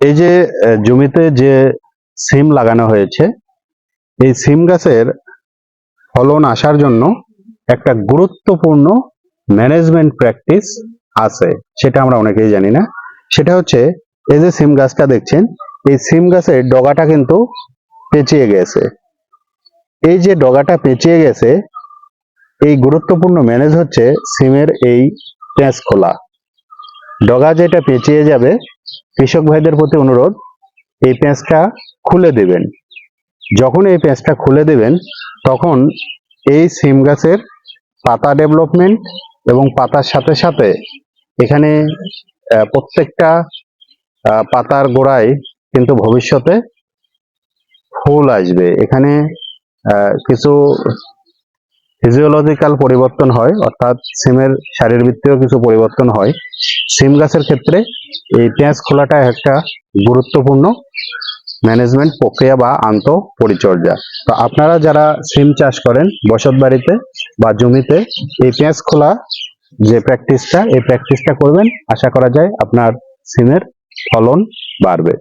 এই যে জমিতে যে সিম লাগানো হয়েছে, এই সিম গাছের ফলন আসার জন্য একটা গুরুত্বপূর্ণ ম্যানেজমেন্ট প্র্যাকটিস আছে, সেটা আমরা অনেকেই জানি না। সেটা হচ্ছে, এই যে সিম গাছটা দেখছেন, এই সিম গাছের ডগাটা কিন্তু পেঁচিয়ে গেছে। এই যে ডগাটা পেঁচিয়ে গেছে, এই গুরুত্বপূর্ণ ম্যানেজ হচ্ছে সিমের এই প্যাঁচ খোলা। ডগা যেটা পেঁচিয়ে যাবে কৃষক ভাইদের প্রতি অনুরোধ, এই পেঁচটা খুলে দেবেন। যখন এই পেঁচটা খুলে দেবেন, তখন এই সিম গাছের পাতা ডেভেলপমেন্ট এবং পাতার সাথে সাথে এখানে প্রত্যেকটা পাতার গোড়ায় কিন্তু ভবিষ্যতে ফুল আসবে। এখানে কিছু ফিজিওলজিক্যাল পরিবর্তন হয়, অর্থাৎ সিমের শারীরবৃত্তীয় কিছু পরিবর্তন হয়। সিম গাছের ক্ষেত্রে এই পেঁয়াজ খোলাটা একটা গুরুত্বপূর্ণ ম্যানেজমেন্ট প্রক্রিয়া বা আন্ত পরিচর্যা তো আপনারা যারা সিম চাষ করেন, বসত বাড়িতে বা জমিতে, এই পেঁয়াজ খোলা যে প্র্যাকটিসটা এই প্র্যাকটিসটা করবেন, আশা করা যায় আপনার সিমের ফলন বাড়বে।